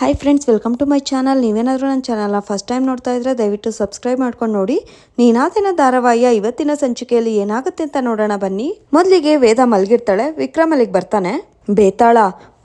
Hi friends welcome to my channel ನೀವೇನಾದರೂ ನನ್ನ ಚಾನಲ್ನ ಫಸ್ಟ್ ಟೈಮ್ ನೋಡ್ತಾ ಇದ್ರೆ ದಯವಿಟ್ಟು ಸಬ್ಸ್ಕ್ರೈಬ್ ಮಾಡ್ಕೊಂಡು ನೋಡಿ. ನೀನಾದಿನ ಧಾರಾವಾಹಿಯ ಇವತ್ತಿನ ಸಂಚಿಕೆಯಲ್ಲಿ ಏನಾಗುತ್ತೆ ಅಂತ ನೋಡೋಣ ಬನ್ನಿ. ಮೊದಲಿಗೆ ವೇದ ಮಲ್ಗಿರ್ತಾಳೆ, ವಿಕ್ರಮ್ ಅಲ್ಲಿಗೆ ಬರ್ತಾನೆ. ಬೇತಾಳ,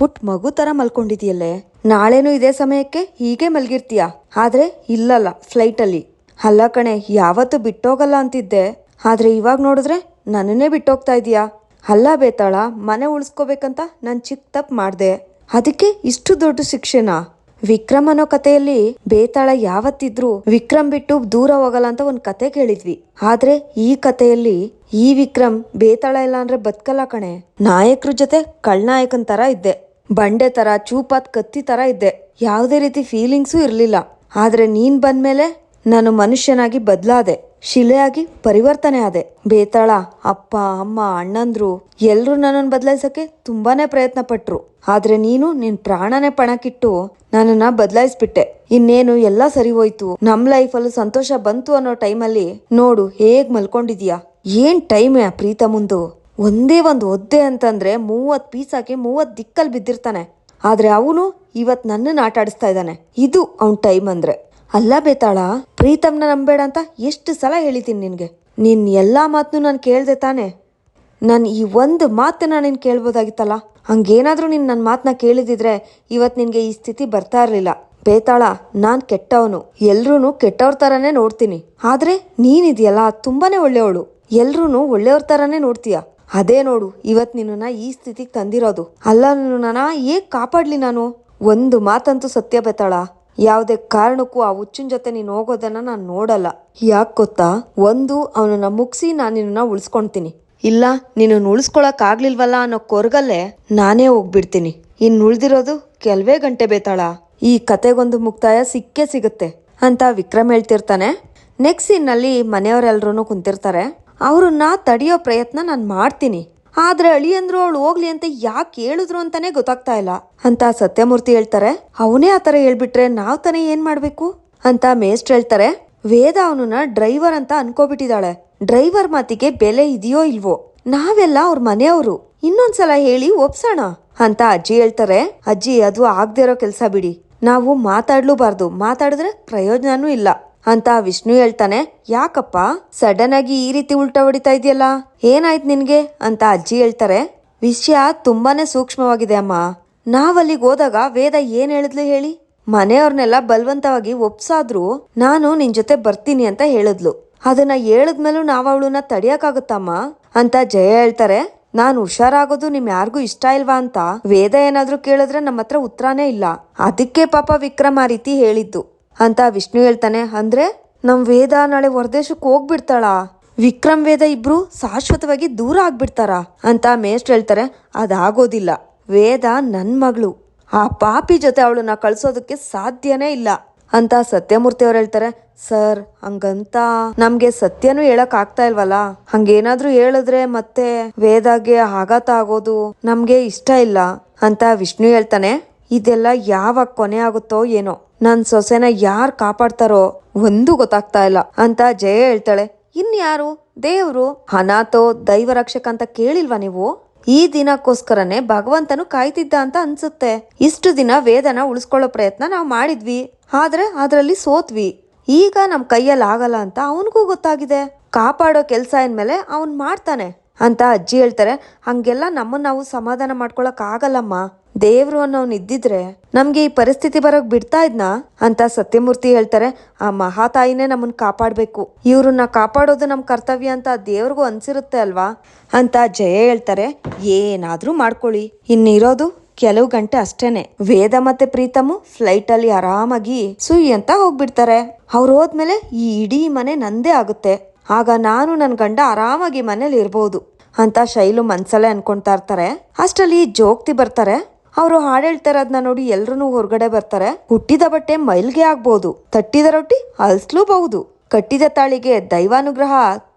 ಪುಟ್ ಮಗು ತರ ಮಲ್ಕೊಂಡಿದೆಯಲ್ಲೇ. ನಾಳೆನೂ ಇದೇ ಸಮಯಕ್ಕೆ ಹೀಗೆ ಮಲಗಿರ್ತೀಯ? ಆದರೆ ಇಲ್ಲಲ್ಲ ಫ್ಲೈಟಲ್ಲಿ ಅಲ್ಲ. ಕಣೆ, ಯಾವತ್ತು ಬಿಟ್ಟೋಗಲ್ಲ ಅಂತಿದ್ದೆ. ಆದರೆ ಇವಾಗ ನೋಡಿದ್ರೆ ನನ್ನನ್ನೇ ಬಿಟ್ಟೋಗ್ತಾ ಇದೀಯಾ ಅಲ್ಲ ಬೇತಾಳ, ಮನೆ ಉಳಿಸ್ಕೋಬೇಕಂತ ನಾನು ಚಿಕ್ಕ ತಪ್ಪು ಮಾಡ್ದೆ. ಅದಕ್ಕೆ ಇಷ್ಟು ದೊಡ್ಡ ಶಿಕ್ಷೆನಾ ವಿಕ್ರಮ್ ಅನ್ನೋ ಕಥೆಯಲ್ಲಿ ಬೇತಾಳ ಯಾವತ್ತಿದ್ರು ವಿಕ್ರಮ್ ಬಿಟ್ಟು ದೂರ ಹೋಗಲ್ಲ ಅಂತ ಒಂದು ಕತೆ ಕೇಳಿದ್ವಿ. ಆದ್ರೆ ಈ ಕಥೆಯಲ್ಲಿ ಈ ವಿಕ್ರಮ್ ಬೇತಾಳ ಇಲ್ಲ ಅಂದ್ರೆ ಬದುಕಲ್ಲ ಕಣೆ. ನಾಯಕರ ಜೊತೆ ಕಳ್ನಾಯಕನ್ ತರ ಇದ್ದೆ. ಬಂಡೆ ತರ, ಚೂಪಾತ್ ಕತ್ತಿ ತರ ಇದ್ದೆ. ಯಾವುದೇ ರೀತಿ ಫೀಲಿಂಗ್ಸು ಇರಲಿಲ್ಲ. ಆದ್ರೆ ನೀನ್ ಬಂದ್ಮೇಲೆ ನಾನು ಮನುಷ್ಯನಾಗಿ ಬದಲಾದೆ, ಶಿಲೆಯಾಗಿ ಪರಿವರ್ತನೆ ಆದೆ ಬೇತಾಳ ಅಪ್ಪ, ಅಮ್ಮ, ಅಣ್ಣಂದ್ರು ಎಲ್ಲರೂ ನನ್ನನ್ನು ಬದಲಾಯಿಸಕ್ಕೆ ತುಂಬಾನೇ ಪ್ರಯತ್ನ ಪಟ್ರು ಆದ್ರೆ ನೀನು ನಿನ್ ಪ್ರಾಣನೇ ಪಣಕ್ಕಿಟ್ಟು ನನ್ನನ್ನ ಬದಲಾಯಿಸ್ಬಿಟ್ಟೆ. ಇನ್ನೇನು ಎಲ್ಲ ಸರಿ ಹೋಯ್ತು ನಮ್ ಲೈಫಲ್ಲೂ ಸಂತೋಷ ಬಂತು ಅನ್ನೋ ಟೈಮಲ್ಲಿ ನೋಡು ಹೇಗ್ ಮಲ್ಕೊಂಡಿದ್ಯಾ? ಏನ್ ಟೈಮ್ ಪ್ರೀತ ಮುಂದು ಒಂದೇ ಒಂದು ಒದ್ದೆ ಅಂತಂದ್ರೆ ಮೂವತ್ ಪೀಸ್ ಹಾಕಿ ಮೂವತ್ ದಿಕ್ಕಲ್ ಬಿದ್ದಿರ್ತಾನೆ. ಆದ್ರೆ ಅವನು ಇವತ್ ನನ್ನನ್ನು ಆಟ ಆಡಿಸ್ತಾ ಇದ್ದಾನೆ. ಇದು ಅವನ್ ಟೈಮ್ ಅಂದ್ರೆ. ಅಲ್ಲ ಬೇತಾಳ, ಪ್ರೀತಮ್ನ ನಂಬೇಡ ಅಂತ ಎಷ್ಟು ಸಲ ಹೇಳಿದ್ದೀನಿ ನಿನಗೆ. ನಿನ್ನ ಎಲ್ಲಾ ಮಾತನ್ನು ನಾನು ಕೇಳಿದೆ ತಾನೆ. ನಾನು ಈ ಒಂದು ಮಾತನ್ನ ನೀನು ಕೇಳ್ಬೋದಾಗಿತ್ತಲ್ಲ? ಹಂಗೇನಾದರೂ ನೀನು ನನ್ನ ಮಾತನ್ನ ಕೇಳಿದಿದ್ರೆ ಇವತ್ತು ನಿನಗೆ ಈ ಸ್ಥಿತಿ ಬರ್ತಾ ಇರಲಿಲ್ಲ. ಬೇತಾಳ, ನಾನು ಕೆಟ್ಟವನು. ಎಲ್ರೂ ಕೆಟ್ಟವ್ರ ಥರನೇ ನೋಡ್ತೀನಿ. ಆದರೆ ನೀನಿದೆಯಲ್ಲ, ತುಂಬಾನೇ ಒಳ್ಳೆಯವಳು. ಎಲ್ರೂ ಒಳ್ಳೆಯವ್ರ ಥರನೇ ನೋಡ್ತೀಯ. ಅದೇ ನೋಡು ಇವತ್ತು ನಿನ್ನನ್ನು ಈ ಸ್ಥಿತಿಗೆ ತಂದಿರೋದು. ಅಲ್ಲ ನಾನು ಏಕೆ ಕಾಪಾಡ್ಲಿ ನಾನು? ಒಂದು ಮಾತಂತೂ ಸತ್ಯ, ಬೇತಾಳ. ಯಾವುದೇ ಕಾರಣಕ್ಕೂ ಆ ಹುಚ್ಚಿನ ಜೊತೆ ನೀನು ಹೋಗೋದನ್ನ ನಾನು ನೋಡಲ್ಲ. ಯಾಕೆ ಗೊತ್ತಾ? ಒಂದು, ಅವನನ್ನ ಮುಗಿಸಿ ನಾನು ನಿನ್ನ ಉಳಿಸ್ಕೊಳ್ತೀನಿ ಇಲ್ಲ ನೀನು ಉಳಿಸ್ಕೊಳಕ್ ಆಗ್ಲಿಲ್ವಲ್ಲ ಅನ್ನೋ ಕೊರಗಲ್ಲೇ ನಾನೇ ಹೋಗ್ಬಿಡ್ತೀನಿ. ಇನ್ನು ಉಳಿದಿರೋದು ಕೆಲವೇ ಗಂಟೆ ಬೇತಾಳ. ಈ ಕತೆಗೊಂದು ಮುಕ್ತಾಯ ಸಿಕ್ಕೇ ಸಿಗುತ್ತೆ ಅಂತ ವಿಕ್ರಮ್ ಹೇಳ್ತಿರ್ತಾನೆ. ನೆಕ್ಸ್ಟ್ ಸೀನ್ನಲ್ಲಿ ಮನೆಯವರೆಲ್ಲರೂ ಕುಂತಿರ್ತಾರೆ. ಅವ್ರನ್ನ ತಡೆಯೋ ಪ್ರಯತ್ನ ನಾನು ಮಾಡ್ತೀನಿ. ಆದ್ರೆ ಅಳಿಯಂದ್ರು ಅವಳು ಹೋಗ್ಲಿ ಅಂತ ಯಾಕೆ ಹೇಳಿದ್ರು ಅಂತಾನೆ ಗೊತ್ತಾಗ್ತಾ ಇಲ್ಲ. ಅಂತ ಸತ್ಯಮೂರ್ತಿ ಹೇಳ್ತಾರೆ, ಅವನೇ ಆತರ ಹೇಳ್ಬಿಟ್ರೆ ನಾವ್ ತಾನೇ ಏನ್ ಮಾಡ್ಬೇಕು? ಅಂತ ಮೇಸ್ಟ್ ಹೇಳ್ತಾರೆ, ವೇದ ಅವನನ್ನ ಡ್ರೈವರ್ ಅಂತ ಅನ್ಕೋಬಿಟ್ಟಿದ್ದಾಳೆ ಡ್ರೈವರ್ ಮಾತಿಗೆ ಬೆಲೆ ಇದೆಯೋ ಇಲ್ವೋ? ನಾವೆಲ್ಲ ಅವ್ರ ಮನೆಯವರು. ಇನ್ನೊಂದ್ಸಲ ಹೇಳಿ ಒಪ್ಸೋಣ. ಅಂತ ಅಜ್ಜಿ ಹೇಳ್ತಾರೆ, ಅಜ್ಜಿ, ಅದು ಆಗ್ದಿರೋ ಕೆಲಸ ಬಿಡಿ. ನಾವು ಮಾತಾಡ್ಲೂಬಾರ್ದು. ಮಾತಾಡಿದ್ರೆ ಪ್ರಯೋಜನನೂ ಇಲ್ಲ. ಅಂತ ವಿಷ್ಣು ಹೇಳ್ತಾನೆ, ಯಾಕಪ್ಪ? ಸಡನ್ ಆಗಿ ಈ ರೀತಿ ಉಲ್ಟಾ ಹೊಡಿತಾ ಇದೆಯಲ್ಲ? ಏನಾಯ್ತು ನಿನ್ಗೆ? ಅಂತ ಅಜ್ಜಿ ಹೇಳ್ತಾರೆ, ವಿಷಯ ತುಂಬಾನೇ ಸೂಕ್ಷ್ಮವಾಗಿದೆ ಅಮ್ಮ. ನಾವಲ್ಲಿಗೆ ಹೋದಾಗ ವೇದ ಏನ್ ಹೇಳಿದ್ಲು ಹೇಳಿ? ಮನೆಯವ್ರನ್ನೆಲ್ಲ ಬಲವಂತವಾಗಿ ಒಪ್ಸಾದ್ರು ನಾನು ನಿನ್ ಜೊತೆ ಬರ್ತೀನಿ ಅಂತ ಹೇಳಿದ್ಲು. ಅದನ್ನ ಹೇಳಿದ್ಮೇಲೂ ನಾವ್ ಅವಳನ್ನ ತಡಿಯಕ್ಕಾಗುತ್ತಮ್ಮ ಅಂತ ಜಯ ಹೇಳ್ತಾರೆ, ನಾನು ಹುಷಾರಾಗೋದು ನಿಮ್ ಯಾರಿಗೂ ಇಷ್ಟ ಇಲ್ವಾ ಅಂತ? ವೇದ ಏನಾದ್ರೂ ಕೇಳಿದ್ರೆ ನಮ್ಮ ಹತ್ರ ಉತ್ತರನೇ ಇಲ್ಲ. ಅದಕ್ಕೆ ಪಾಪ ವಿಕ್ರಮ್ ರೀತಿ ಹೇಳಿದ್ದು. ಅಂತ ವಿಷ್ಣು ಹೇಳ್ತಾನೆ. ಅಂದ್ರೆ ನಮ್ ವೇದ ನಾಳೆ ಹೊರದೇಶಕ್ಕೆ ಹೋಗ್ಬಿಡ್ತಾಳ? ವಿಕ್ರಮ್ ವೇದ ಇಬ್ರು ಶಾಶ್ವತವಾಗಿ ದೂರ ಆಗ್ಬಿಡ್ತಾರ? ಅಂತ ಮೇಷ್ಟ್ರು ಹೇಳ್ತಾರೆ. ಅದಾಗೋದಿಲ್ಲ. ವೇದ ನನ್ ಮಗಳು. ಆ ಪಾಪಿ ಜೊತೆ ಅವಳನ್ನ ಕಳ್ಸೋದಕ್ಕೆ ಸಾಧ್ಯನೇ ಇಲ್ಲ ಅಂತ ಸತ್ಯಮೂರ್ತಿ ಅವ್ರು ಹೇಳ್ತಾರೆ. ಸರ್, ಹಂಗಂತ ನಮ್ಗೆ ಸತ್ಯನೂ ಹೇಳಕ್ ಆಗ್ತಾ ಇಲ್ವಲ್ಲ? ಹಂಗೇನಾದ್ರೂ ಹೇಳಿದ್ರೆ ಮತ್ತೆ ವೇದಾಗೆ ಆಘಾತ ಆಗೋದು ನಮ್ಗೆ ಇಷ್ಟ ಇಲ್ಲ ಅಂತ ವಿಷ್ಣು ಹೇಳ್ತಾನೆ. ಇದೆಲ್ಲ ಯಾವಾಗ ಕೊನೆ ಆಗುತ್ತೋ ಏನೋ. ನನ್ ಸೊಸೆನ ಯಾರ್ ಕಾಪಾಡ್ತಾರೋ ಒಂದು ಗೊತ್ತಾಗ್ತಾ ಇಲ್ಲ ಅಂತ ಜಯ ಹೇಳ್ತಾಳೆ. ಇನ್ಯಾರು? ದೇವ್ರು? ಅನಾಥೋ ದೈವ ರಕ್ಷಕ ಅಂತ ಕೇಳಿಲ್ವಾ ನೀವು? ಈ ದಿನಕ್ಕೋಸ್ಕರನೇ ಭಗವಂತನು ಕಾಯ್ತಿದ್ದ ಅಂತ ಅನ್ಸುತ್ತೆ. ಇಷ್ಟು ದಿನ ವೇದನ ಉಳಿಸ್ಕೊಳ್ಳೋ ಪ್ರಯತ್ನ ನಾವು ಮಾಡಿದ್ವಿ. ಆದ್ರೆ ಅದರಲ್ಲಿ ಸೋತ್ವಿ. ಈಗ ನಮ್ ಕೈಯಲ್ಲಿ ಆಗಲ್ಲ ಅಂತ ಅವನಿಗೂ ಗೊತ್ತಾಗಿದೆ. ಕಾಪಾಡೋ ಕೆಲ್ಸ ಏನ್ಮೇಲೆ ಅವನ್ ಮಾಡ್ತಾನೆ ಅಂತ ಅಜ್ಜಿ ಹೇಳ್ತಾರೆ. ಹಂಗೆಲ್ಲ ನಮ್ಮನ್ನ ನಾವು ಸಮಾಧಾನ ಮಾಡ್ಕೊಳಕ್ ಆಗಲ್ಲಮ್ಮ. ದೇವ್ರು ಅನ್ನೋನ್ ಇದ್ದಿದ್ರೆ ನಮ್ಗೆ ಈ ಪರಿಸ್ಥಿತಿ ಬರೋಕ್ ಬಿಡ್ತಾ ಇದ್ನಾ? ಅಂತ ಸತ್ಯಮೂರ್ತಿ ಹೇಳ್ತಾರೆ, ಆ ಮಹಾತಾಯಿನೇ ನಮ್ಮನ್ ಕಾಪಾಡ್ಬೇಕು. ಇವ್ರನ್ನ ಕಾಪಾಡೋದು ನಮ್ ಕರ್ತವ್ಯ ಅಂತ ದೇವ್ರಿಗೂ ಅನ್ಸಿರುತ್ತೆ ಅಲ್ವಾ? ಅಂತ ಜಯ ಹೇಳ್ತಾರೆ, ಏನಾದ್ರೂ ಮಾಡ್ಕೊಳ್ಳಿ. ಇನ್ನಿರೋದು ಕೆಲವು ಗಂಟೆ ಅಷ್ಟೇನೆ. ವೇದ ಮತ್ತೆ ಪ್ರೀತಮು ಫ್ಲೈಟ್ ಅಲ್ಲಿ ಆರಾಮಾಗಿ ಸುಯಿ ಅಂತ ಹೋಗ್ಬಿಡ್ತಾರೆ. ಅವ್ರು ಹೋದ್ಮೇಲೆ ಈ ಇಡೀ ಮನೆ ನಂದೇ ಆಗುತ್ತೆ. ಆಗ ನಾನು ನನ್ನ ಗಂಡ ಆರಾಮಾಗಿ ಮನೇಲಿ ಇರ್ಬೋದು ಅಂತ ಶೈಲು ಮನ್ಸಲ್ಲೇ ಅನ್ಕೊಂತಾ ಇರ್ತಾರೆ. ಅಷ್ಟರಲ್ಲಿ ಜೋಗ್ತಿ ಬರ್ತಾರೆ ಅವರು ಹಾಡು ಹೇಳ್ತಾರದ್ನ ನೋಡಿ ಎಲ್ಲರೂ ಹೊರಗಡೆ ಬರ್ತಾರೆ. ಹುಟ್ಟಿದ ಬಟ್ಟೆ ಮೈಲ್ಗೆ ಆಗ್ಬೋದು. ತಟ್ಟಿದ ರೊಟ್ಟಿ ಅಲ್ಸ್ಲೂಬಹುದು. ಕಟ್ಟಿದ ತಾಳಿಗೆ ದೈವಾನುಗ್ರಹ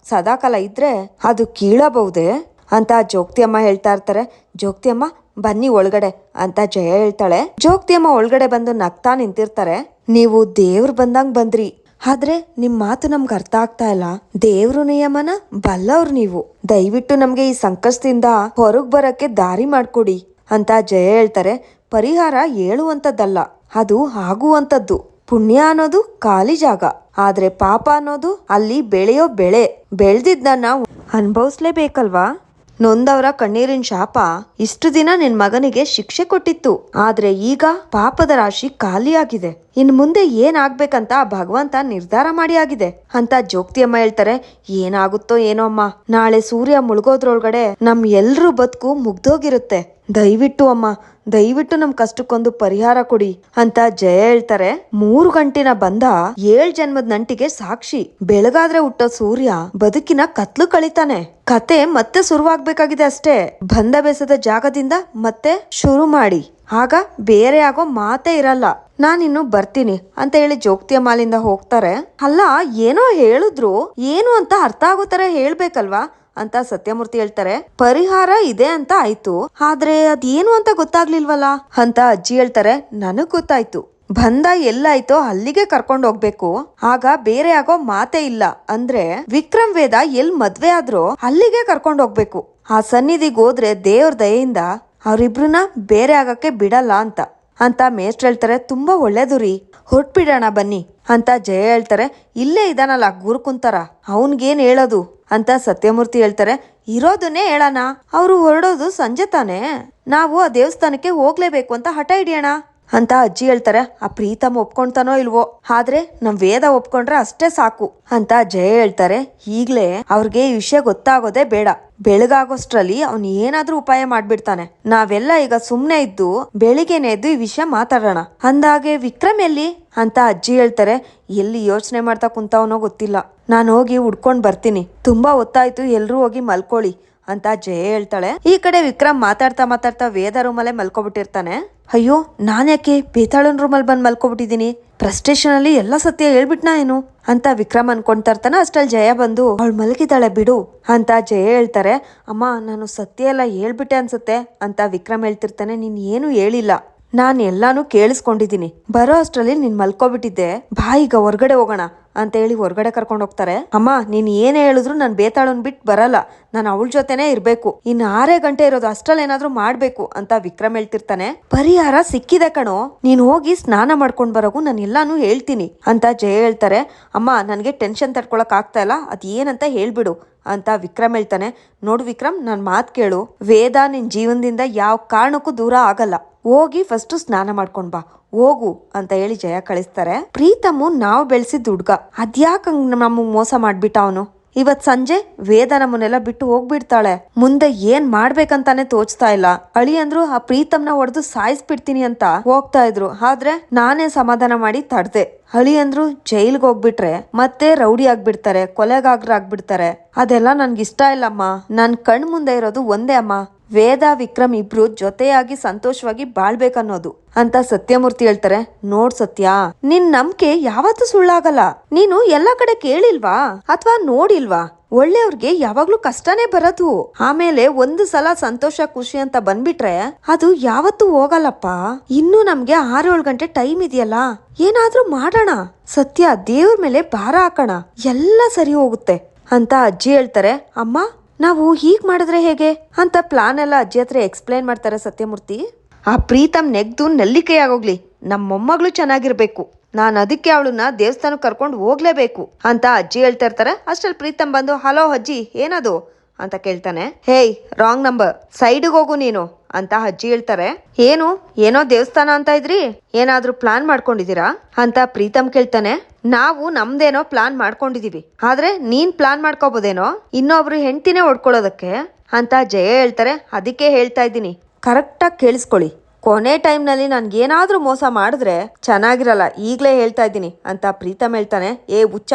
ಸದಾಕಾಲ ಇದ್ರೆ ಅದು ಕೀಳಬಹುದೇ? ಅಂತ ಜೋಗ್ತಿ ಅಮ್ಮ ಹೇಳ್ತಾ ಇರ್ತಾರೆ. ಜೋಗ್ತಿ ಅಮ್ಮ ಬನ್ನಿ ಒಳಗಡೆ ಅಂತ ಜಯ ಹೇಳ್ತಾಳೆ. ಜೋಗ್ತಿ ಅಮ್ಮ ಒಳಗಡೆ ಬಂದು ನಗ್ತಾ ನಿಂತಿರ್ತಾರೆ. ನೀವು ದೇವ್ರು ಬಂದಂಗ್ ಬಂದ್ರಿ. ಆದ್ರೆ ನಿಮ್ ಮಾತು ನಮ್ಗೆ ಅರ್ಥ ಆಗ್ತಾ ಇಲ್ಲ. ದೇವ್ರ ನಿಯಮನ ಬಲ್ಲವ್ರು ನೀವು. ದಯವಿಟ್ಟು ನಮ್ಗೆ ಈ ಸಂಕಷ್ಟದಿಂದ ಹೊರಗ್ ಬರಕ್ಕೆ ದಾರಿ ಮಾಡ್ಕೊಡಿ. ಅಂತ ಜಯ ಹೇಳ್ತಾರೆ, ಪರಿಹಾರ ಹೇಳುವಂಥದ್ದಲ್ಲ, ಅದು ಆಗುವಂಥದ್ದು. ಪುಣ್ಯ ಅನ್ನೋದು ಖಾಲಿ ಜಾಗ, ಆದ್ರೆ ಪಾಪ ಅನ್ನೋದು ಅಲ್ಲಿ ಬೆಳೆಯೋ ಬೆಳೆ. ಬೆಳೆದಿದ್ದನ್ನ ಅನುಭವಿಸ್ಲೇಬೇಕಲ್ವಾ? ನೊಂದವರ ಕಣ್ಣೀರಿನ ಶಾಪ ಇಷ್ಟು ದಿನ ನಿನ್ ಮಗನಿಗೆ ಶಿಕ್ಷೆ ಕೊಟ್ಟಿತ್ತು, ಆದ್ರೆ ಈಗ ಪಾಪದ ರಾಶಿ ಖಾಲಿಯಾಗಿದೆ ಇನ್ ಮುಂದೆ ಏನಾಗ್ಬೇಕಂತ ಭಗವಂತ ನಿರ್ಧಾರ ಮಾಡಿ ಆಗಿದೆ ಅಂತ ಜೋಕ್ತಿಯಮ್ಮ ಹೇಳ್ತಾರೆ. ಏನಾಗುತ್ತೋ ಏನೋ ಅಮ್ಮ, ನಾಳೆ ಸೂರ್ಯ ಮುಳುಗೋದ್ರೊಳಗಡೆ ನಮ್ ಎಲ್ರೂ ಬದುಕು ಮುಗ್ದೋಗಿರುತ್ತೆ. ದಯವಿಟ್ಟು ಅಮ್ಮ, ದಯವಿಟ್ಟು ನಮ್ ಕಷ್ಟಕ್ಕೊಂದು ಪರಿಹಾರ ಕೊಡಿ ಅಂತ ಜಯ ಹೇಳ್ತಾರೆ. ಮೂರು ಗಂಟಿನ ಬಂದ ಏಳ್ ಜನ್ಮದ ನಂಟಿಗೆ ಸಾಕ್ಷಿ. ಬೆಳಗಾದ್ರೆ ಹುಟ್ಟೋ ಸೂರ್ಯ ಬದುಕಿನ ಕತ್ಲು ಕಳಿತಾನೆ. ಕತೆ ಮತ್ತೆ ಶುರುವಾಗ್ಬೇಕಾಗಿದೆ ಅಷ್ಟೇ. ಬಂದ ಬೆಸದ ಜಾಗದಿಂದ ಮತ್ತೆ ಶುರು ಮಾಡಿ. ಆಗ ಬೇರೆ ಆಗೋ ಮಾತೇ ಇರಲ್ಲ. ನಾನಿನ್ನು ಬರ್ತೀನಿ ಅಂತ ಹೇಳಿ ಜೋಗ್ತಿಯ ಮಾಲಿಂದ ಹೋಗ್ತಾರೆ. ಅಲ್ಲ, ಏನೋ ಹೇಳಿದ್ರು? ಏನು ಅಂತ ಅರ್ಥ ಆಗೋ ತರ ಹೇಳ್ಬೇಕಲ್ವಾ? ಅಂತ ಸತ್ಯಮೂರ್ತಿ ಹೇಳ್ತಾರೆ. ಪರಿಹಾರ ಇದೆ ಅಂತ ಆಯ್ತು. ಆದ್ರೆ ಅದೇನು ಅಂತ ಗೊತ್ತಾಗ್ಲಿಲ್ವಲ್ಲ? ಅಂತ ಅಜ್ಜಿ ಹೇಳ್ತಾರೆ. ನನಗ್ ಗೊತ್ತಾಯ್ತು. ಬಂದ ಎಲ್ಲಾಯ್ತೋ ಅಲ್ಲಿಗೆ ಕರ್ಕೊಂಡು ಹೋಗ್ಬೇಕು. ಆಗ ಬೇರೆ ಆಗೋ ಮಾತೇ ಇಲ್ಲ. ಅಂದ್ರೆ ವಿಕ್ರಮ್ ವೇದ ಎಲ್ ಮದ್ವೆ ಆದ್ರೋ ಅಲ್ಲಿಗೆ ಕರ್ಕೊಂಡು ಹೋಗ್ಬೇಕು. ಆ ಸನ್ನಿಧಿಗೆ ಹೋದ್ರೆ ದೇವ್ರ ದಯೆಯಿಂದ ಅವರಿಬ್ರನ್ನ ಬೇರೆ ಆಗಕ್ಕೆ ಬಿಡಲ್ಲ ಅಂತ. ಅಂತ ಮೇಷ್ಟ್ರು ಹೇಳ್ತಾರೆ, ತುಂಬಾ ಒಳ್ಳೇದು ರೀ. ಹೊರಟ್ಬಿಡೋಣ ಬನ್ನಿ. ಅಂತ ಜಯ ಹೇಳ್ತಾರೆ, ಇಲ್ಲೇ ಇದಾನಲ್ಲ ಗುರು ಕುಂತಾರ. ಅವನ್ಗೇನ್ ಹೇಳೋದು? ಅಂತ ಸತ್ಯಮೂರ್ತಿ ಹೇಳ್ತಾರೆ, ಇರೋದನ್ನೇ ಹೇಳೋಣ. ಅವರು ಹೊರಡೋದು ಸಂಜೆ ತಾನೇ. ನಾವು ಆ ದೇವಸ್ಥಾನಕ್ಕೆ ಹೋಗ್ಲೇಬೇಕು ಅಂತ ಹಠ ಹಿಡಿಯೋಣ. ಅಂತ ಅಜ್ಜಿ ಹೇಳ್ತಾರೆ. ಆ ಪ್ರೀತಮ್ ಒಪ್ಕೊಂತಾನೋ ಇಲ್ವೋ? ಆದ್ರೆ ನಮ್ ವೇದ ಒಪ್ಕೊಂಡ್ರೆ ಅಷ್ಟೇ ಸಾಕು ಅಂತ ಜಯ ಹೇಳ್ತಾರೆ. ಈಗ್ಲೇ ಅವ್ರಿಗೆ ಈ ವಿಷಯ ಗೊತ್ತಾಗೋದೇ ಬೇಡ. ಬೆಳಗಾಗೋಷ್ಟ್ರಲ್ಲಿ ಅವ್ನು ಏನಾದ್ರೂ ಉಪಾಯ ಮಾಡ್ಬಿಡ್ತಾನೆ. ನಾವೆಲ್ಲ ಈಗ ಸುಮ್ನೆ ಇದ್ದು ಬೆಳಿಗ್ಗೆನೆ ಎದ್ದು ಈ ವಿಷಯ ಮಾತಾಡೋಣ. ಅಂದಾಗೆ ವಿಕ್ರಮ್ ಎಲ್ಲಿ? ಅಂತ ಅಜ್ಜಿ ಹೇಳ್ತಾರೆ. ಎಲ್ಲಿ ಯೋಚನೆ ಮಾಡ್ತಾ ಕುಂತವನೋ ಗೊತ್ತಿಲ್ಲ. ನಾನು ಹೋಗಿ ಹುಡ್ಕೊಂಡ್ ಬರ್ತೀನಿ. ತುಂಬಾ ಹೊತ್ತಾಯ್ತು ಎಲ್ಲರೂ ಹೋಗಿ ಮಲ್ಕೊಳ್ಳಿ ಅಂತ ಜಯ ಹೇಳ್ತಾಳೆ. ಈ ಕಡೆ ವಿಕ್ರಮ್ ಮಾತಾಡ್ತಾ ಮಾತಾಡ್ತಾ ವೇದ ರೂಮಲ್ಲೇ ಮಲ್ಕೊಬಿಟ್ಟಿರ್ತಾನೆ. ಅಯ್ಯೋ ನಾನ್ಯಾಕೆ ಬೇತಾಳನ್ ರೂಮಲ್ಲಿ ಬಂದು ಮಲ್ಕೊಬಿಟ್ಟಿದ್ದೀನಿ ಫ್ರಸ್ಟ್ರೇಷನ್ ಅಲ್ಲಿ ಎಲ್ಲ ಸತ್ಯ ಹೇಳ್ಬಿಟ್ನಾ ಏನು? ಅಂತ ವಿಕ್ರಮ್ ಅನ್ಕೊಂತ ಇರ್ತಾನೆ ಅಷ್ಟಲ್ಲಿ ಜಯ ಬಂದು, ಅವಳು ಮಲಗಿದಾಳೆ ಬಿಡು ಅಂತ ಜಯ ಹೇಳ್ತಾರೆ. ಅಮ್ಮ, ನಾನು ಸತ್ಯ ಎಲ್ಲ ಹೇಳ್ಬಿಟ್ಟೆ ಅನ್ಸುತ್ತೆ ಅಂತ ವಿಕ್ರಮ್ ಹೇಳ್ತಿರ್ತಾನೆ. ನೀನು ಏನು ಹೇಳಿಲ್ಲ. ನಾನು ಎಲ್ಲಾನು ಕೇಳಿಸ್ಕೊಂಡಿದ್ದೀನಿ ಬರೋ ಅಷ್ಟರಲ್ಲಿ ನೀನು ಮಲ್ಕೊಬಿಟ್ಟಿದ್ದೆ. ಬಾ, ಈಗ ಹೊರ್ಗಡೆ ಹೋಗೋಣ ಅಂತ ಹೇಳಿ ಹೊರಗಡೆ ಕರ್ಕೊಂಡು ಹೋಗ್ತಾರೆ. ಅಮ್ಮ, ನೀನ್ ಏನೇ ಹೇಳಿದ್ರು ನಾನು ಬೇತಾಳನ್ ಬಿಟ್ಟು ಬರಲ್ಲ. ನಾನು ಅವಳ ಜೊತೆನೇ ಇರ್ಬೇಕು. ಇನ್ ಆರೇ ಗಂಟೆ ಇರೋದು ಅಷ್ಟ್ರಲ್ಲಿ ಏನಾದ್ರೂ ಮಾಡ್ಬೇಕು, ಅಂತ ವಿಕ್ರಮ್ ಹೇಳ್ತಿರ್ತಾನೆ. ಪರಿಹಾರ ಸಿಕ್ಕಿದೆ ಕಣೋ. ನೀನ್ ಹೋಗಿ ಸ್ನಾನ ಮಾಡ್ಕೊಂಡ್ ಬರೋಗು ನಾನು ಎಲ್ಲಾನು ಹೇಳ್ತೀನಿ, ಅಂತ ಜಯ ಹೇಳ್ತಾರೆ. ಅಮ್ಮ, ನನಗೆ ಟೆನ್ಷನ್ ತಡ್ಕೊಳಕ್ ಆಗ್ತಾ ಇಲ್ಲ. ಅದ್ ಏನಂತ ಹೇಳ್ಬಿಡು, ಅಂತ ವಿಕ್ರಮ್ ಹೇಳ್ತಾನೆ. ನೋಡು ವಿಕ್ರಮ್, ನನ್ ಮಾತು ಕೇಳು. ವೇದ ನಿನ್ ಜೀವನದಿಂದ ಯಾವ ಕಾರಣಕ್ಕೂ ದೂರ ಆಗಲ್ಲ. ಹೋಗಿ ಫಸ್ಟ್ ಸ್ನಾನ ಮಾಡ್ಕೊಂಡ್ ಬಾ. ಹೋಗು ಅಂತ ಹೇಳಿ ಜಯ ಕಳಿಸ್ತಾರೆ. ಪ್ರೀತಮು ನಾವು ಬೆಳೆಸಿದ ಹುಡ್ಗ ಅದ್ಯಾಕ ನಮ್ಮ ಮೋಸ ಮಾಡ್ಬಿಟ್ಟ ಅವನು? ಇವತ್ ಸಂಜೆ ವೇದ ನಮ್ಮನ್ನೆಲ್ಲ ಬಿಟ್ಟು ಹೋಗ್ಬಿಡ್ತಾಳೆ. ಮುಂದೆ ಏನ್ ಮಾಡ್ಬೇಕಂತಾನೆ ತೋಚ್ತಾ ಇಲ್ಲ. ಅಳಿ ಅಂದ್ರು, ಆ ಪ್ರೀತಮ್ನ ಹೊಡೆದು ಸಾಯಿಸ್ಬಿಡ್ತೀನಿ ಅಂತ ಹೋಗ್ತಾ ಇದ್ರು. ಆದ್ರೆ ನಾನೇ ಸಮಾಧಾನ ಮಾಡಿ ತಡ್ದೆ. ಹಳಿ ಅಂದ್ರು, ಜೈಲ್ಗೆ ಹೋಗ್ಬಿಟ್ರೆ ಮತ್ತೆ ರೌಡಿ ಆಗ್ಬಿಡ್ತಾರೆ ಕೊಲೆಗಾಗ್ರ ಆಗ್ಬಿಡ್ತಾರೆ ಅದೆಲ್ಲ ಇಷ್ಟ ಇಲ್ಲಮ್ಮ. ನನ್ ಕಣ್ ಮುಂದೆ ಇರೋದು ಒಂದೇ ಅಮ್ಮ. ವೇದ ವಿಕ್ರಮ್ ಇಬ್ರು ಜೊತೆಯಾಗಿ ಸಂತೋಷವಾಗಿ ಬಾಳ್ಬೇಕನ್ನೋದು. ಅಂತ ಸತ್ಯಮೂರ್ತಿ ಹೇಳ್ತಾರೆ, ನೋಡ್ ಸತ್ಯ, ನಿನ್ ನಂಬಿಕೆ ಯಾವತ್ತೂ ಸುಳ್ಳಾಗಲ್ಲ. ನೀನು ಎಲ್ಲಾ ಕಡೆ ಕೇಳಿಲ್ವಾ? ಅಥವಾ ನೋಡಿಲ್ವಾ? ಒಳ್ಳೆಯವ್ರಿಗೆ ಯಾವಾಗ್ಲೂ ಕಷ್ಟನೇ ಬರೋದು. ಆಮೇಲೆ ಒಂದು ಸಲ ಸಂತೋಷ, ಖುಷಿ ಅಂತ ಬಂದ್ಬಿಟ್ರೆ ಅದು ಯಾವತ್ತೂ ಹೋಗಲ್ಲಪ್ಪ. ಇನ್ನು ನಮ್ಗೆ ಆರೇಳು ಗಂಟೆ ಟೈಮ್ ಇದೆಯಲ್ಲ. ಏನಾದ್ರೂ ಮಾಡೋಣ. ಸತ್ಯ ದೇವ್ರ ಮೇಲೆ ಭಾರ ಹಾಕೋಣ. ಎಲ್ಲ ಸರಿ ಹೋಗುತ್ತೆ. ಅಂತ ಅಜ್ಜಿ ಹೇಳ್ತಾರೆ, ಅಮ್ಮ ನಾವು ಹೀಗ್ ಮಾಡಿದ್ರೆ ಹೇಗೆ? ಅಂತ ಪ್ಲಾನ್ ಎಲ್ಲ ಅಜ್ಜಿ ಹತ್ರ ಎಕ್ಸ್ಪ್ಲೈನ್ ಮಾಡ್ತಾರೆ ಸತ್ಯಮೂರ್ತಿ. ಆ ಪ್ರೀತಮ್ ನೆಗ್ದು ನೆಲ್ಲಿಕೈ ಆಗೋಗ್ಲಿ ನಮ್ಮ ಮೊಮ್ಮಗಳು ಚೆನ್ನಾಗಿರ್ಬೇಕು. ನಾನು ಅದಕ್ಕೆ ಅವಳನ್ನ ದೇವಸ್ಥಾನಕ್ಕೆ ಕರ್ಕೊಂಡು ಹೋಗ್ಲೇಬೇಕು. ಅಂತ ಅಜ್ಜಿ ಹೇಳ್ತಾ ಇರ್ತಾರೆ. ಅಷ್ಟ್ರಲ್ಲಿ ಪ್ರೀತಮ್ ಬಂದು, ಹಲೋ ಅಜ್ಜಿ, ಏನದು? ಅಂತ ಕೇಳ್ತಾನೆ. ಹೇಯ್ ರಾಂಗ್ ನಂಬರ್ ಸೈಡ್ಗೆ ಹೋಗು ನೀನು, ಅಂತ ಅಜ್ಜಿ ಹೇಳ್ತಾರೆ. ಏನು? ಏನೋ ದೇವಸ್ಥಾನ ಅಂತ ಇದ್ರಿ? ಏನಾದ್ರೂ ಪ್ಲಾನ್ ಮಾಡ್ಕೊಂಡಿದೀರಾ ಅಂತ ಪ್ರೀತಮ್ ಕೇಳ್ತಾನೆ. ನಾವು ನಮ್ದೇನೋ ಪ್ಲಾನ್ ಮಾಡ್ಕೊಂಡಿದೀವಿ. ಆದ್ರೆ ನೀನ್ ಪ್ಲಾನ್ ಮಾಡ್ಕೋಬೋದೇನೋ? ಇನ್ನೊಬ್ರು ಹೆಂಡ್ತಿನೇ ಹೊಡ್ಕೊಳ್ಳೋದಕ್ಕೆ, ಅಂತ ಜಯ ಹೇಳ್ತಾರೆ. ಅದಕ್ಕೆ ಹೇಳ್ತಾ ಇದ್ದೀನಿ. ಕರೆಕ್ಟಾಗಿ ಕೇಳಿಸ್ಕೊಳ್ಳಿ. ಕೊನೆ ಟೈಮ್ನಲ್ಲಿ ನನ್ಗೇನಾದ್ರೂ ಮೋಸ ಮಾಡಿದ್ರೆ ಚೆನ್ನಾಗಿರಲ್ಲ, ಈಗಲೇ ಹೇಳ್ತಾ ಇದ್ದೀನಿ ಅಂತ ಪ್ರೀತಮ್ ಹೇಳ್ತಾನೆ. ಏ ಹುಚ್ಚ,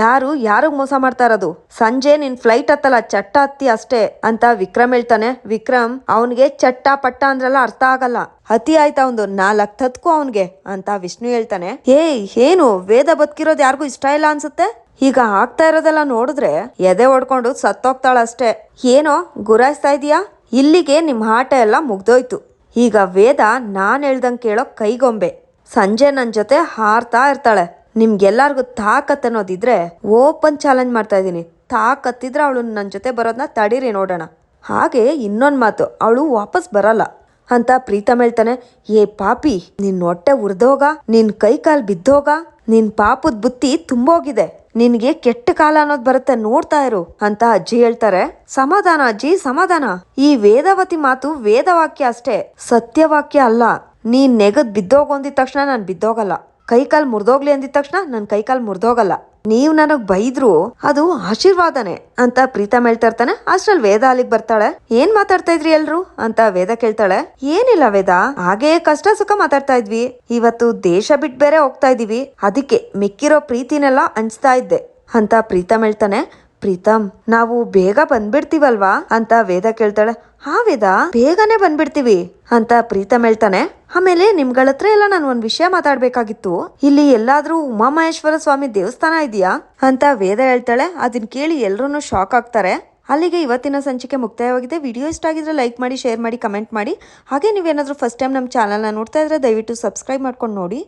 ಯಾರು, ಯಾರಿಗೆ ಮೋಸ ಮಾಡ್ತಾ ಇರೋದು? ಸಂಜೆ ನಿನ್ ಫ್ಲೈಟ್ ಹತ್ತಲ್ಲ, ಚಟ್ಟ ಹತ್ತಿ ಅಷ್ಟೇ ಅಂತ ವಿಕ್ರಮ್ ಹೇಳ್ತಾನೆ. ವಿಕ್ರಮ್, ಅವನಿಗೆ ಚಟ್ಟ ಪಟ್ಟ ಅಂದ್ರೆಲ್ಲ ಅರ್ಥ ಆಗಲ್ಲ. ಅತಿ ಆಯ್ತಾ ಒಂದು ನಾಲ್ಕು ತತ್ಕು ಅವನ್ಗೆ ಅಂತ ವಿಷ್ಣು ಹೇಳ್ತಾನೆ. ಏ ಏನು, ವೇದ ಬದುಕಿರೋದು ಯಾರಿಗೂ ಇಷ್ಟ ಇಲ್ಲ ಅನ್ಸುತ್ತೆ? ಈಗ ಆಗ್ತಾ ಇರೋದೆಲ್ಲ ನೋಡಿದ್ರೆ ಎದೆ ಹೊಡ್ಕೊಂಡು ಸತ್ತೋಗ್ತಾಳಷ್ಟೇ. ಏನೋ, ಗುರಾಯಿಸ್ತಾ ಇದೀಯಾ? ಇಲ್ಲಿಗೆ ನಿಮ್ಮ ಆಟ ಎಲ್ಲ ಮುಗ್ದೋಯ್ತು. ಈಗ ವೇದ ನಾನು ಹೇಳ್ದಂಗೆ ಕೇಳೋ ಕೈಗೊಂಬೆ. ಸಂಜೆ ನನ್ನ ಜೊತೆ ಹಾರ್ತಾ ಇರ್ತಾಳೆ. ನಿಮ್ಗೆಲ್ಲರಿಗೂ ತಾಕತ್ ಅನ್ನೋದಿದ್ರೆ ಓಪನ್ ಚಾಲೆಂಜ್ ಮಾಡ್ತಾ ಇದ್ದೀನಿ. ತಾಕತ್ತಿದ್ರೆ ಅವಳು ನನ್ನ ಜೊತೆ ಬರೋದನ್ನ ತಡೀರಿ ನೋಡೋಣ. ಹಾಗೆ ಇನ್ನೊಂದು ಮಾತು, ಅವಳು ವಾಪಸ್ ಬರಲ್ಲ. ಅಂತ ಪ್ರೀತಮ್ ಹೇಳ್ತಾನೆ, ಏ ಪಾಪಿ ನಿನ್ನ ಹೊಟ್ಟೆ ಉರಿದೋಗ? ನಿನ್ನ ಕೈ ಕಾಲು ಬಿದ್ದೋಗ? ನಿನ್ನ ಪಾಪದ ಬುತ್ತಿ ತುಂಬೋಗಿದೆ. ನಿನ್ಗೆ ಕೆಟ್ಟ ಕಾಲ ಅನ್ನೋದು ಬರುತ್ತೆ, ನೋಡ್ತಾ ಇರು ಅಂತ ಅಜ್ಜಿ ಹೇಳ್ತಾರೆ. ಸಮಾಧಾನ ಅಜ್ಜಿ, ಸಮಾಧಾನ. ಈ ವೇದವತಿ ಮಾತು ವೇದವಾಕ್ಯ ಅಷ್ಟೇ, ಸತ್ಯವಾಕ್ಯ ಅಲ್ಲ. ನೀನ್ ನೆಗದ್ ಬಿದ್ದೋಗು ಅಂದಿದ ತಕ್ಷಣ ನಾನು ಬಿದ್ದೋಗಲ್ಲ. ಕೈಕಾಲ್ ಮುರಿದೋಗ್ಲಿ ಅಂದಿದ ತಕ್ಷಣ ನನ್ನ ಕೈಕಾಲ್ ಮುರಿದೋಗಲ್ಲ. ನೀವ್ ನನಗ್ ಬೈದ್ರು ಅದು ಆಶೀರ್ವಾದನೆ ಅಂತ ಪ್ರೀತಮ್ ಹೇಳ್ತಾ ಇರ್ತಾನೆ ಅಷ್ಟ್ರಲ್ಲಿ ವೇದ ಅಲ್ಲಿಗ್ ಬರ್ತಾಳೆ. ಏನ್ ಮಾತಾಡ್ತಾ ಇದ್ರಿ ಎಲ್ರು? ಅಂತ ವೇದ ಕೇಳ್ತಾಳೆ. ಏನಿಲ್ಲ ವೇದ, ಹಾಗೆ ಕಷ್ಟ ಸುಖ ಮಾತಾಡ್ತಾ ಇದ್ವಿ. ಇವತ್ತು ದೇಶ ಬಿಟ್ ಬೇರೆ ಹೋಗ್ತಾ ಇದೀವಿ. ಅದಕ್ಕೆ ಮಿಕ್ಕಿರೋ ಪ್ರೀತಿನೆಲ್ಲ ಹಂಚ್ತಾ ಇದ್ದೆ ಅಂತ ಪ್ರೀತಮ್ ಹೇಳ್ತಾನೆ. ಪ್ರೀತಮ್, ನಾವು ಬೇಗ ಬಂದ್ಬಿಡ್ತೀವಲ್ವಾ? ಅಂತ ವೇದ ಕೇಳ್ತಾಳೆ. ಹಾ ವೇದ ಬೇಗನೆ ಬಂದ್ಬಿಡ್ತೀವಿ ಅಂತ ಪ್ರೀತಮ್ ಹೇಳ್ತಾನೆ. ಆಮೇಲೆ ನಿಮ್ಗಳ ಹತ್ರ ಎಲ್ಲ ನಾನು ಒಂದ್ ವಿಷಯ ಮಾತಾಡ್ಬೇಕಾಗಿತ್ತು. ಇಲ್ಲಿ ಎಲ್ಲಾದ್ರೂ ಉಮಾಮಹೇಶ್ವರ ಸ್ವಾಮಿ ದೇವಸ್ಥಾನ ಇದೆಯಾ? ಅಂತ ವೇದ ಹೇಳ್ತಾಳೆ. ಅದನ್ನ ಕೇಳಿ ಎಲ್ರೂ ಶಾಕ್ ಆಗ್ತಾರೆ. ಅಲ್ಲಿಗೆ ಇವತ್ತಿನ ಸಂಚಿಕೆ ಮುಕ್ತಾಯವಾಗಿದೆ. ವಿಡಿಯೋ ಇಷ್ಟ ಆಗಿದ್ರೆ ಲೈಕ್ ಮಾಡಿ ಶೇರ್ ಮಾಡಿ ಕಮೆಂಟ್ ಮಾಡಿ. ಹಾಗೆ ನೀವೇನಾದ್ರೂ ಫಸ್ಟ್ ಟೈಮ್ ನಮ್ಮ ಚಾನಲ್ನ ನೋಡ್ತಾ ಇದ್ರೆ ದಯವಿಟ್ಟು ಸಬ್ಸ್ಕ್ರೈಬ್ ಮಾಡ್ಕೊಂಡು ನೋಡಿ.